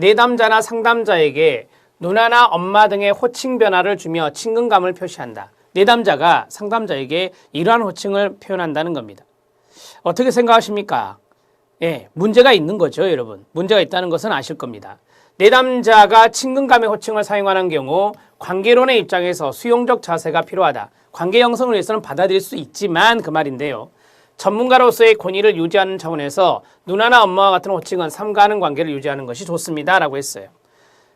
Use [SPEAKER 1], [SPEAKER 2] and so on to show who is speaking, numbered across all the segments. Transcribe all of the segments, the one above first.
[SPEAKER 1] 내담자나 상담자에게 누나나 엄마 등의 호칭 변화를 주며 친근감을 표시한다. 내담자가 상담자에게 이러한 호칭을 표현한다는 겁니다. 어떻게 생각하십니까? 예, 문제가 있는 거죠, 여러분. 문제가 있다는 것은 아실 겁니다. 내담자가 친근감의 호칭을 사용하는 경우 관계론의 입장에서 수용적 자세가 필요하다. 관계 형성을 위해서는 받아들일 수 있지만 그 말인데요. 전문가로서의 권위를 유지하는 차원에서 누나나 엄마와 같은 호칭은 삼가하는 관계를 유지하는 것이 좋습니다. 라고 했어요.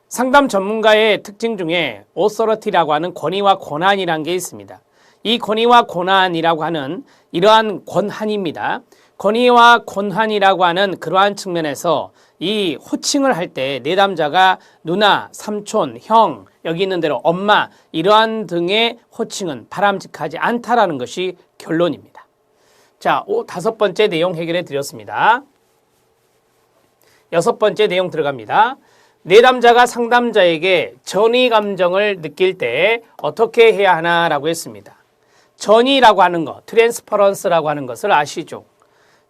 [SPEAKER 1] 상담 전문가의 특징 중에 오서러티라고 하는 권위와 권한이라는 게 있습니다. 이 권위와 권한이라고 하는 이러한 권한입니다. 권위와 권한이라고 하는 그러한 측면에서 이 호칭을 할 때 내담자가 누나, 삼촌, 형, 여기 있는 대로 엄마 이러한 등의 호칭은 바람직하지 않다라는 것이 결론입니다. 자, 오, 다섯 번째 내용 해결해 드렸습니다. 여섯 번째 내용 들어갑니다. 내담자가 상담자에게 전이 감정을 느낄 때 어떻게 해야 하나라고 했습니다. 전이라고 하는 것, 트랜스퍼런스라고 하는 것을 아시죠?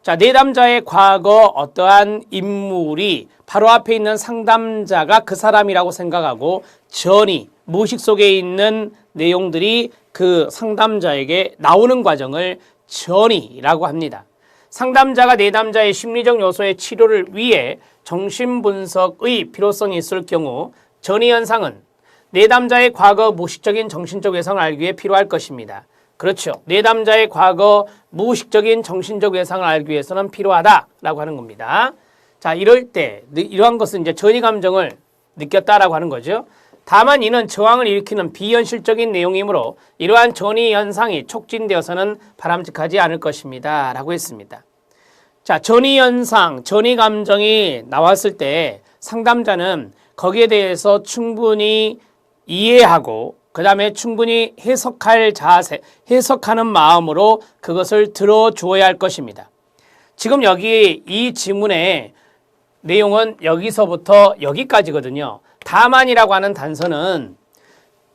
[SPEAKER 1] 자, 내담자의 과거 어떠한 인물이 바로 앞에 있는 상담자가 그 사람이라고 생각하고 전이 무의식 속에 있는 내용들이 그 상담자에게 나오는 과정을 전이라고 합니다. 상담자가 내담자의 심리적 요소의 치료를 위해 정신분석의 필요성이 있을 경우 전이 현상은 내담자의 과거 무의식적인 정신적 외상을 알기 위해 필요할 것입니다. 그렇죠. 내담자의 과거 무의식적인 정신적 외상을 알기 위해서는 필요하다라고 하는 겁니다. 자, 이럴 때 이러한 것은 이제 전이 감정을 느꼈다라고 하는 거죠. 다만 이는 저항을 일으키는 비현실적인 내용이므로 이러한 전이 현상이 촉진되어서는 바람직하지 않을 것입니다. 라고 했습니다. 자, 전이 현상, 전이 감정이 나왔을 때 상담자는 거기에 대해서 충분히 이해하고 그 다음에 충분히 해석할 자세, 해석하는 마음으로 그것을 들어주어야 할 것입니다. 지금 여기 이 지문의 내용은 여기서부터 여기까지거든요. 다만이라고 하는 단서는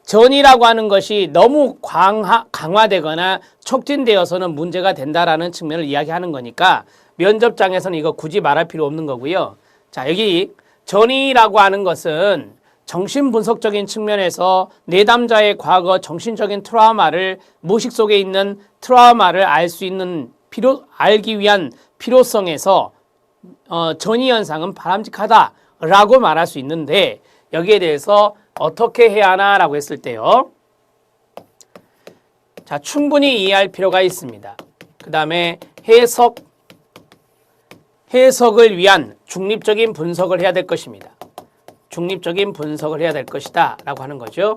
[SPEAKER 1] 전이라고 하는 것이 너무 강화, 강화되거나 촉진되어서는 문제가 된다라는 측면을 이야기하는 거니까 면접장에서는 이거 굳이 말할 필요 없는 거고요. 자, 여기 전이라고 하는 것은 정신분석적인 측면에서 내담자의 과거 정신적인 트라우마를 무식 속에 있는 트라우마를 알 수 있는 필요 알기 위한 필요성에서 어, 전이 현상은 바람직하다라고 말할 수 있는데 여기에 대해서 어떻게 해야 하나라고 했을 때요. 자, 충분히 이해할 필요가 있습니다. 그 다음에 해석, 해석을 위한 중립적인 분석을 해야 될 것입니다. 중립적인 분석을 해야 될 것이다 라고 하는 거죠.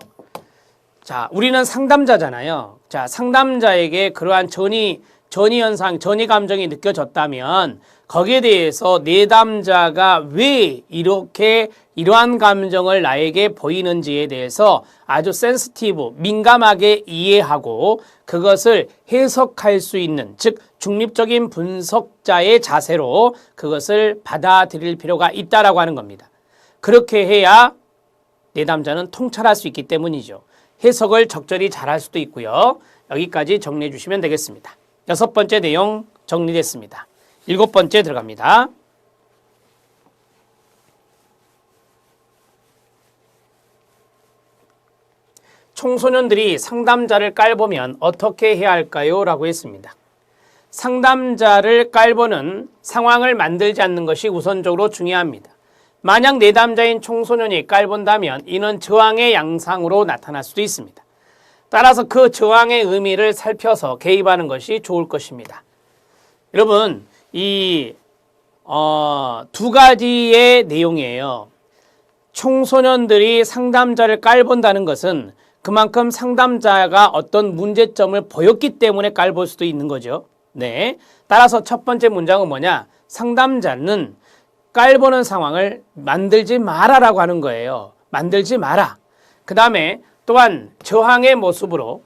[SPEAKER 1] 자, 우리는 상담자잖아요. 자, 상담자에게 그러한 전이, 전이 현상, 전이 감정이 느껴졌다면 거기에 대해서 내담자가 왜 이렇게 이러한 감정을 나에게 보이는지에 대해서 아주 센스티브, 민감하게 이해하고 그것을 해석할 수 있는, 즉, 중립적인 분석자의 자세로 그것을 받아들일 필요가 있다라고 하는 겁니다. 그렇게 해야 내담자는 통찰할 수 있기 때문이죠. 해석을 적절히 잘할 수도 있고요. 여기까지 정리해 주시면 되겠습니다. 여섯 번째 내용 정리됐습니다. 일곱 번째 들어갑니다. 청소년들이 상담자를 깔보면 어떻게 해야 할까요? 라고 했습니다. 상담자를 깔보는 상황을 만들지 않는 것이 우선적으로 중요합니다. 만약 내담자인 청소년이 깔본다면 이는 저항의 양상으로 나타날 수도 있습니다. 따라서 그 저항의 의미를 살펴서 개입하는 것이 좋을 것입니다. 여러분, 이, 어, 두 가지의 내용이에요. 청소년들이 상담자를 깔본다는 것은 그만큼 상담자가 어떤 문제점을 보였기 때문에 깔볼 수도 있는 거죠. 네. 따라서 첫 번째 문장은 뭐냐? 상담자는 깔보는 상황을 만들지 마라라고 하는 거예요. 만들지 마라. 그 다음에 또한 저항의 모습으로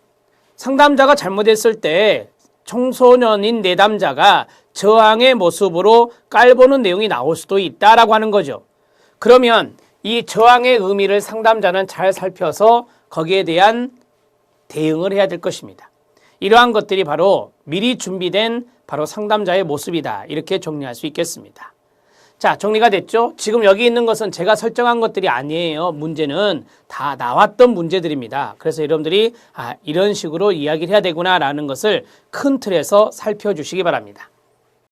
[SPEAKER 1] 상담자가 잘못했을 때 청소년인 내담자가 저항의 모습으로 깔보는 내용이 나올 수도 있다라고 하는 거죠. 그러면 이 저항의 의미를 상담자는 잘 살펴서 거기에 대한 대응을 해야 될 것입니다. 이러한 것들이 바로 미리 준비된 바로 상담자의 모습이다. 이렇게 정리할 수 있겠습니다. 자, 정리가 됐죠? 지금 여기 있는 것은 제가 설정한 것들이 아니에요. 문제는 다 나왔던 문제들입니다. 그래서 여러분들이 아, 이런 식으로 이야기를 해야 되구나라는 것을 큰 틀에서 살펴주시기 바랍니다.